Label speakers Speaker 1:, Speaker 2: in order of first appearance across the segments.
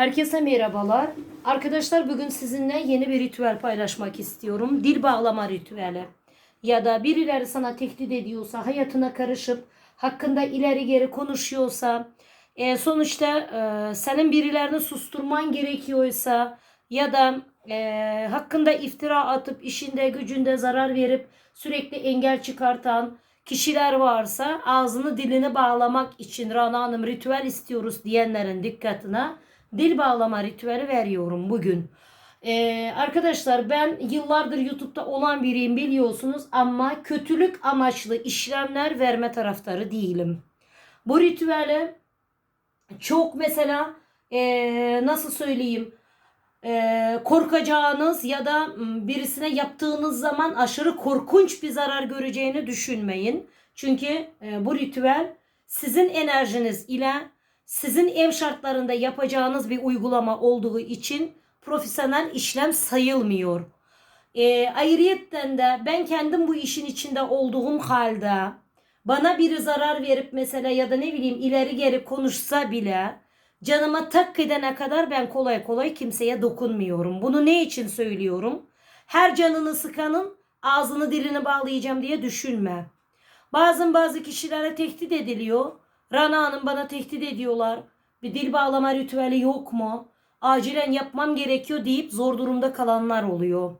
Speaker 1: Herkese merhabalar. Arkadaşlar bugün sizinle yeni bir ritüel paylaşmak istiyorum. Dil bağlama ritüeli. Ya da birileri sana tehdit ediyorsa, hayatına karışıp hakkında ileri geri konuşuyorsa, e, sonuçta e, senin birilerini susturman gerekiyorsa ya da e, hakkında iftira atıp işinde gücünde zarar verip sürekli engel çıkartan kişiler varsa ağzını dilini bağlamak için Rana Hanım ritüel istiyoruz diyenlerin dikkatine dil bağlama ritüeli veriyorum bugün. Ee, arkadaşlar ben yıllardır YouTube'da olan biriyim biliyorsunuz ama kötülük amaçlı işlemler verme taraftarı değilim. Bu ritüeli çok mesela ee, nasıl söyleyeyim ee, korkacağınız ya da birisine yaptığınız zaman aşırı korkunç bir zarar göreceğini düşünmeyin. Çünkü e, bu ritüel sizin enerjiniz ile sizin ev şartlarında yapacağınız bir uygulama olduğu için profesyonel işlem sayılmıyor. E, ayrıyetten de ben kendim bu işin içinde olduğum halde bana biri zarar verip mesela ya da ne bileyim ileri geri konuşsa bile canıma tak edene kadar ben kolay kolay kimseye dokunmuyorum. Bunu ne için söylüyorum? Her canını sıkanın ağzını dilini bağlayacağım diye düşünme. Bazen bazı kişilere tehdit ediliyor. Rana Hanım bana tehdit ediyorlar. Bir dil bağlama ritüeli yok mu? Acilen yapmam gerekiyor deyip zor durumda kalanlar oluyor.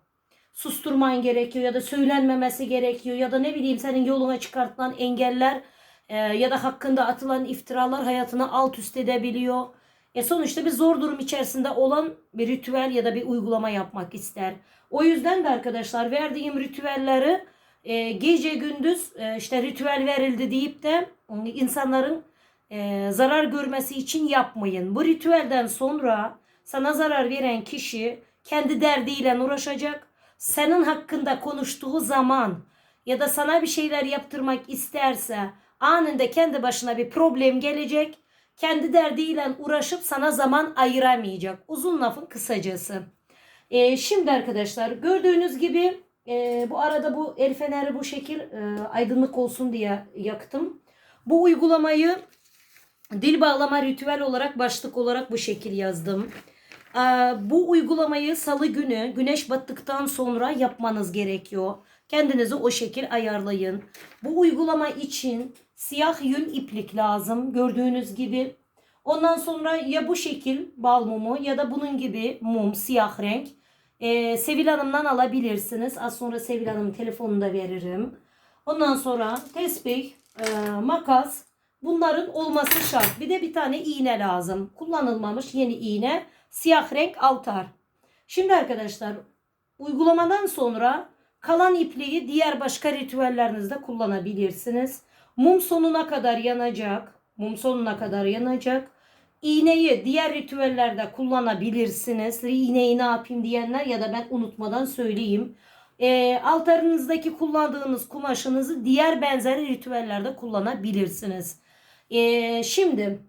Speaker 1: Susturman gerekiyor ya da söylenmemesi gerekiyor ya da ne bileyim senin yoluna çıkartılan engeller e, ya da hakkında atılan iftiralar hayatını alt üst edebiliyor. E sonuçta bir zor durum içerisinde olan bir ritüel ya da bir uygulama yapmak ister. O yüzden de arkadaşlar verdiğim ritüelleri e, gece gündüz e, işte ritüel verildi deyip de insanların e, zarar görmesi için yapmayın. Bu ritüelden sonra sana zarar veren kişi kendi derdiyle uğraşacak. Senin hakkında konuştuğu zaman ya da sana bir şeyler yaptırmak isterse anında kendi başına bir problem gelecek. Kendi derdiyle uğraşıp sana zaman ayıramayacak. Uzun lafın kısacası. E, şimdi arkadaşlar gördüğünüz gibi e, bu arada bu el feneri bu şekil e, aydınlık olsun diye yaktım. Bu uygulamayı dil bağlama ritüel olarak başlık olarak bu şekil yazdım. E, bu uygulamayı salı günü güneş battıktan sonra yapmanız gerekiyor. Kendinizi o şekil ayarlayın. Bu uygulama için siyah yün iplik lazım. Gördüğünüz gibi. Ondan sonra ya bu şekil bal mumu ya da bunun gibi mum siyah renk. Ee, Sevil Hanım'dan alabilirsiniz. Az sonra Sevil Hanım telefonunu da veririm. Ondan sonra tesbih, e, makas bunların olması şart. Bir de bir tane iğne lazım. Kullanılmamış yeni iğne. Siyah renk altar. Şimdi arkadaşlar uygulamadan sonra kalan ipliği diğer başka ritüellerinizde kullanabilirsiniz. Mum sonuna kadar yanacak. Mum sonuna kadar yanacak. İğneyi diğer ritüellerde kullanabilirsiniz. İğneyi ne yapayım diyenler ya da ben unutmadan söyleyeyim. E, altarınızdaki kullandığınız kumaşınızı diğer benzeri ritüellerde kullanabilirsiniz. E, şimdi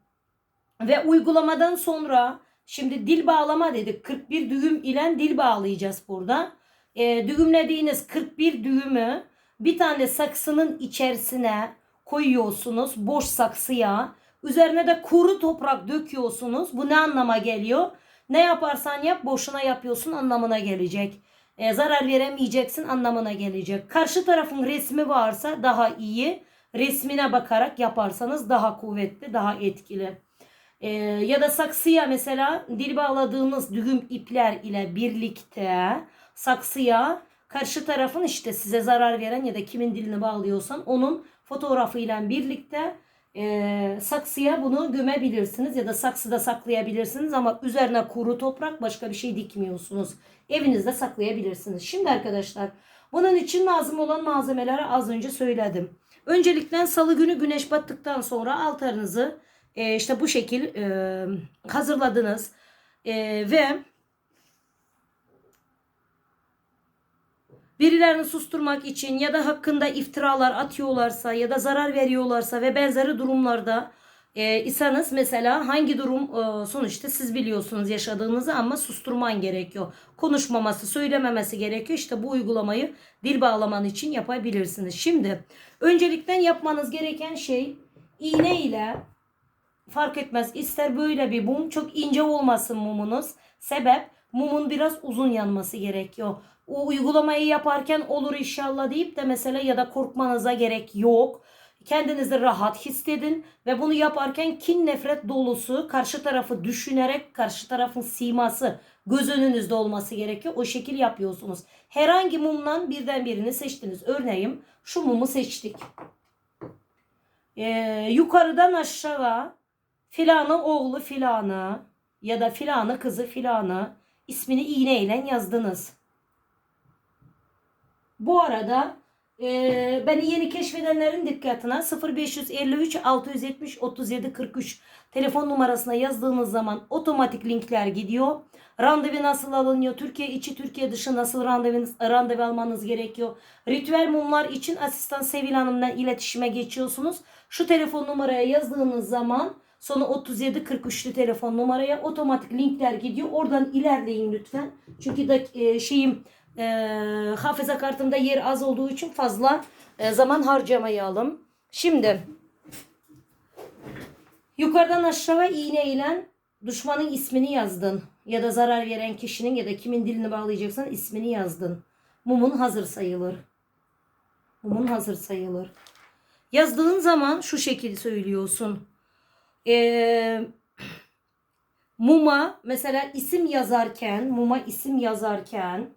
Speaker 1: ve uygulamadan sonra şimdi dil bağlama dedik. 41 düğüm ile dil bağlayacağız burada. E, düğümlediğiniz 41 düğümü bir tane saksının içerisine koyuyorsunuz. Boş saksıya. Üzerine de kuru toprak döküyorsunuz. Bu ne anlama geliyor? Ne yaparsan yap boşuna yapıyorsun anlamına gelecek. E, zarar veremeyeceksin anlamına gelecek. Karşı tarafın resmi varsa daha iyi. Resmine bakarak yaparsanız daha kuvvetli, daha etkili. E, ya da saksıya mesela dil bağladığınız düğüm ipler ile birlikte saksıya karşı tarafın işte size zarar veren ya da kimin dilini bağlıyorsan onun fotoğrafıyla birlikte e, saksıya bunu gömebilirsiniz ya da saksıda saklayabilirsiniz ama üzerine kuru toprak başka bir şey dikmiyorsunuz. Evinizde saklayabilirsiniz. Şimdi arkadaşlar bunun için lazım olan malzemeleri az önce söyledim. Öncelikle salı günü güneş battıktan sonra altarınızı e, işte bu şekil e, hazırladınız e, ve birilerini susturmak için ya da hakkında iftiralar atıyorlarsa ya da zarar veriyorlarsa ve benzeri durumlarda e, isanız mesela hangi durum e, sonuçta siz biliyorsunuz yaşadığınızı ama susturman gerekiyor. Konuşmaması, söylememesi gerekiyor. İşte bu uygulamayı dil bağlaman için yapabilirsiniz. Şimdi öncelikle yapmanız gereken şey iğne ile fark etmez. İster böyle bir mum çok ince olmasın mumunuz. Sebep mumun biraz uzun yanması gerekiyor. O uygulamayı yaparken olur inşallah deyip de mesela ya da korkmanıza gerek yok. Kendinizi rahat hissedin ve bunu yaparken kin nefret dolusu karşı tarafı düşünerek karşı tarafın siması göz önünüzde olması gerekiyor. O şekil yapıyorsunuz. Herhangi mumdan birden birini seçtiniz. Örneğin şu mumu seçtik. Ee, yukarıdan aşağı filanı oğlu filanı ya da filanı kızı filanı ismini iğneyle yazdınız. Bu arada e, beni yeni keşfedenlerin dikkatine 0553 670 37 43 telefon numarasına yazdığınız zaman otomatik linkler gidiyor. Randevu nasıl alınıyor? Türkiye içi, Türkiye dışı nasıl randevu, randevu almanız gerekiyor? Ritüel mumlar için asistan Sevil Hanım'la iletişime geçiyorsunuz. Şu telefon numaraya yazdığınız zaman sonu 37 43'lü telefon numaraya otomatik linkler gidiyor. Oradan ilerleyin lütfen. Çünkü da e, şeyim e, hafıza kartımda yer az olduğu için fazla e, zaman harcamayalım. Şimdi yukarıdan aşağı iğneyle düşmanın ismini yazdın. Ya da zarar veren kişinin ya da kimin dilini bağlayacaksan ismini yazdın. Mumun hazır sayılır. Mumun hazır sayılır. Yazdığın zaman şu şekilde söylüyorsun. Ee, muma mesela isim yazarken, muma isim yazarken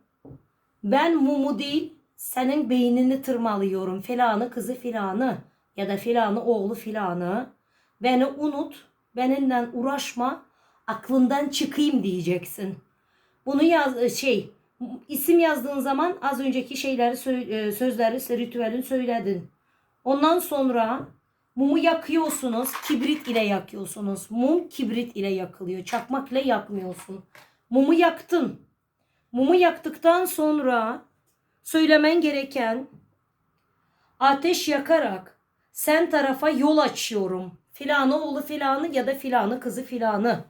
Speaker 1: ben mumu değil senin beynini tırmalıyorum. Filanı kızı filanı ya da filanı oğlu filanı. Beni unut, benimle uğraşma, aklından çıkayım diyeceksin. Bunu yaz şey isim yazdığın zaman az önceki şeyleri e, sözleri ritüelin söyledin. Ondan sonra mumu yakıyorsunuz. Kibrit ile yakıyorsunuz. Mum kibrit ile yakılıyor. Çakmak ile yakmıyorsun. Mumu yaktın. Mumu yaktıktan sonra söylemen gereken ateş yakarak sen tarafa yol açıyorum. Filanı oğlu filanı ya da filanı kızı filanı.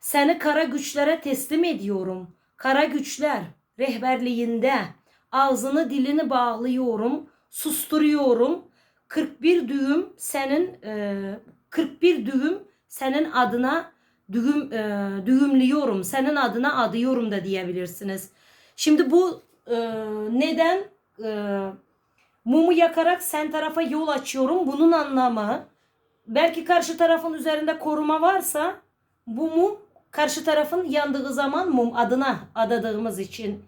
Speaker 1: Seni kara güçlere teslim ediyorum. Kara güçler rehberliğinde ağzını dilini bağlıyorum, susturuyorum. 41 düğüm senin e, 41 düğüm senin adına düğüm e, düğümlüyorum. Senin adına adıyorum da diyebilirsiniz. Şimdi bu e, neden e, mumu yakarak sen tarafa yol açıyorum. Bunun anlamı belki karşı tarafın üzerinde koruma varsa bu mum karşı tarafın yandığı zaman mum adına adadığımız için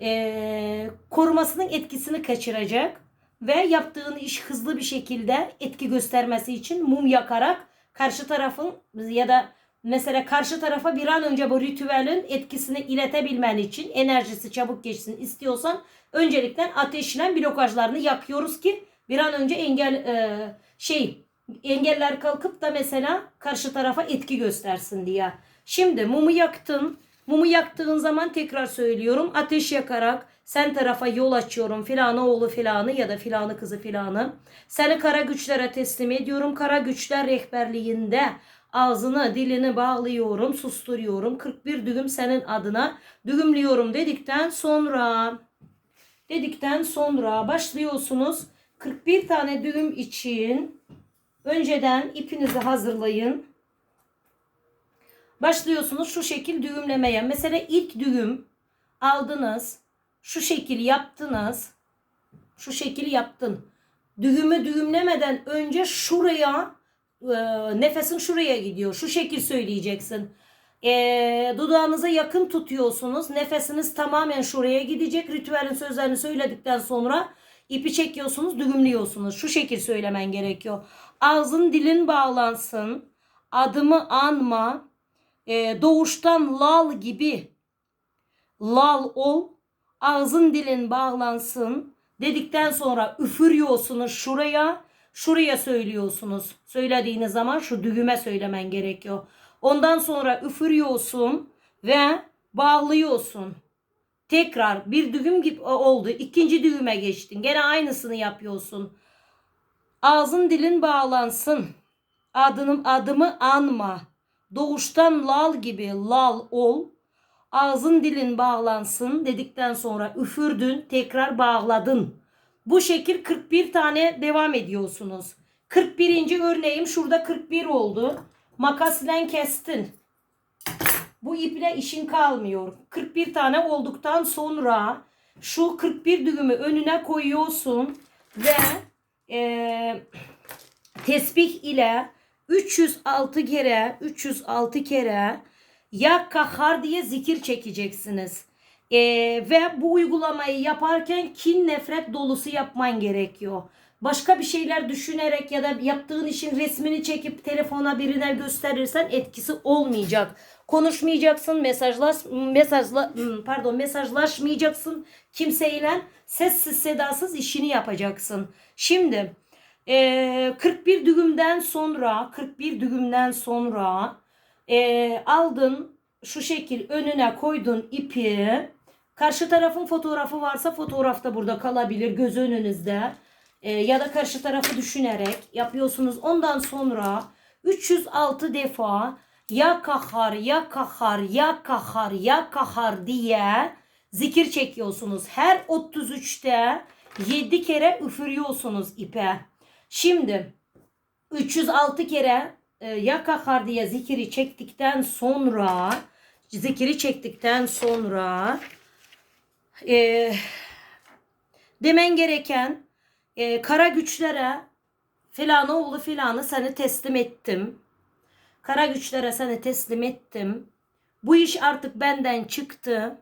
Speaker 1: e, korumasının etkisini kaçıracak ve yaptığın iş hızlı bir şekilde etki göstermesi için mum yakarak karşı tarafın ya da mesela karşı tarafa bir an önce bu ritüelin etkisini iletebilmen için enerjisi çabuk geçsin istiyorsan öncelikle ateşle blokajlarını yakıyoruz ki bir an önce engel e, şey engeller kalkıp da mesela karşı tarafa etki göstersin diye. Şimdi mumu yaktın. Mumu yaktığın zaman tekrar söylüyorum. Ateş yakarak sen tarafa yol açıyorum. Filanı oğlu filanı ya da filanı kızı filanı. Seni kara güçlere teslim ediyorum. Kara güçler rehberliğinde ağzını dilini bağlıyorum. Susturuyorum. 41 düğüm senin adına düğümlüyorum dedikten sonra dedikten sonra başlıyorsunuz. 41 tane düğüm için önceden ipinizi hazırlayın. Başlıyorsunuz şu şekil düğümlemeye. Mesela ilk düğüm aldınız. Şu şekil yaptınız. Şu şekil yaptın. Düğümü düğümlemeden önce şuraya e, nefesin şuraya gidiyor. Şu şekil söyleyeceksin. E, dudağınıza yakın tutuyorsunuz. Nefesiniz tamamen şuraya gidecek. Ritüelin sözlerini söyledikten sonra ipi çekiyorsunuz, düğümlüyorsunuz. Şu şekil söylemen gerekiyor. Ağzın dilin bağlansın. Adımı anma e, doğuştan lal gibi lal ol ağzın dilin bağlansın dedikten sonra üfürüyorsunuz şuraya şuraya söylüyorsunuz. Söylediğiniz zaman şu düğüme söylemen gerekiyor. Ondan sonra üfürüyorsun ve bağlıyorsun. Tekrar bir düğüm gibi oldu. İkinci düğüme geçtin. Gene aynısını yapıyorsun. Ağzın dilin bağlansın. Adını adımı anma. Doğuştan lal gibi lal ol. Ağzın dilin bağlansın dedikten sonra üfürdün, tekrar bağladın. Bu şekil 41 tane devam ediyorsunuz. 41. örneğim şurada 41 oldu. Makasla kestin. Bu iple işin kalmıyor. 41 tane olduktan sonra şu 41 düğümü önüne koyuyorsun ve eee tesbih ile 306 kere 306 kere ya kahar diye zikir çekeceksiniz. Ee, ve bu uygulamayı yaparken kin nefret dolusu yapman gerekiyor. Başka bir şeyler düşünerek ya da yaptığın işin resmini çekip telefona birine gösterirsen etkisi olmayacak. Konuşmayacaksın, mesajlaş mesajla hmm, pardon mesajlaşmayacaksın kimseyle. Sessiz sedasız işini yapacaksın. Şimdi ee, 41 düğümden sonra 41 düğümden sonra ee, aldın şu şekil önüne koydun ipi karşı tarafın fotoğrafı varsa fotoğraf da burada kalabilir göz önünüzde. Ee, ya da karşı tarafı düşünerek yapıyorsunuz. Ondan sonra 306 defa ya kahar ya kahar ya kahar ya kahar diye zikir çekiyorsunuz. Her 33'te 7 kere üfürüyorsunuz ipe. Şimdi 306 kere e, ya kahar diye zikiri çektikten sonra zikiri çektikten sonra e, demen gereken e, kara güçlere filan oğlu filanı seni teslim ettim. Kara güçlere seni teslim ettim. Bu iş artık benden çıktı.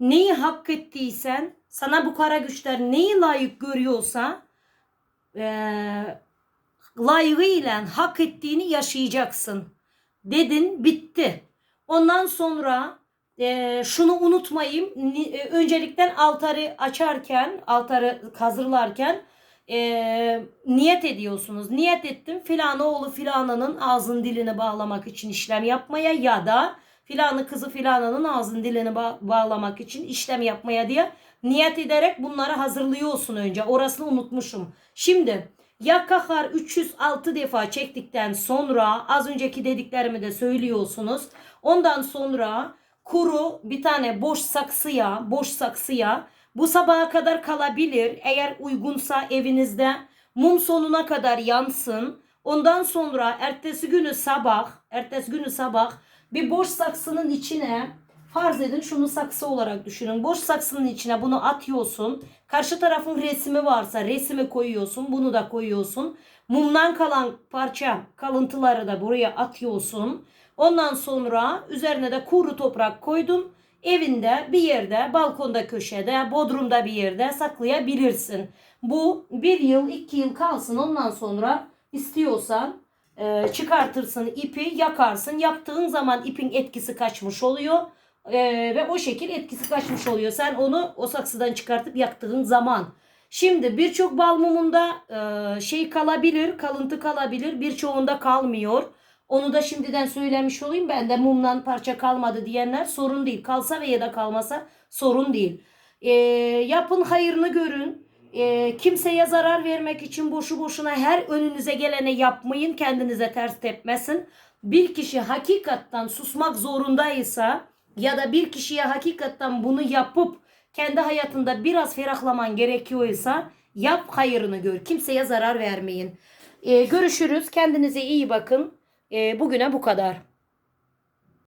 Speaker 1: Neyi hak ettiysen sana bu kara güçler neyi layık görüyorsa eee layığıyla hak ettiğini yaşayacaksın. Dedin bitti. Ondan sonra eee, şunu unutmayayım. E, Öncelikten altarı açarken, altarı hazırlarken eee, niyet ediyorsunuz. Niyet ettim filanı oğlu filananın ağzın dilini bağlamak için işlem yapmaya ya da filanı kızı filananın ağzın dilini ba- bağlamak için işlem yapmaya diye niyet ederek bunları hazırlıyorsun önce. Orasını unutmuşum. Şimdi ya kahar 306 defa çektikten sonra az önceki dediklerimi de söylüyorsunuz. Ondan sonra kuru bir tane boş saksıya, boş saksıya bu sabaha kadar kalabilir. Eğer uygunsa evinizde mum sonuna kadar yansın. Ondan sonra ertesi günü sabah, ertesi günü sabah bir boş saksının içine farz edin şunu saksı olarak düşünün. Boş saksının içine bunu atıyorsun. Karşı tarafın resmi varsa resmi koyuyorsun. Bunu da koyuyorsun. Mumdan kalan parça kalıntıları da buraya atıyorsun. Ondan sonra üzerine de kuru toprak koydun. Evinde bir yerde, balkonda köşede, bodrumda bir yerde saklayabilirsin. Bu bir yıl, iki yıl kalsın. Ondan sonra istiyorsan e, çıkartırsın ipi, yakarsın. Yaktığın zaman ipin etkisi kaçmış oluyor. E, ve o şekil etkisi kaçmış oluyor. Sen onu o saksıdan çıkartıp yaktığın zaman. Şimdi birçok bal mumunda e, şey kalabilir, kalıntı kalabilir. Birçoğunda kalmıyor. Onu da şimdiden söylemiş olayım. Ben de mumdan parça kalmadı diyenler sorun değil. Kalsa ve ya da kalmasa sorun değil. E, yapın hayırını görün. E, kimseye zarar vermek için boşu boşuna her önünüze gelene yapmayın. Kendinize ters tepmesin. Bir kişi hakikatten susmak zorundaysa ya da bir kişiye hakikaten bunu yapıp kendi hayatında biraz ferahlaman gerekiyorsa yap hayırını gör. Kimseye zarar vermeyin. E, görüşürüz. Kendinize iyi bakın. E, bugüne bu kadar.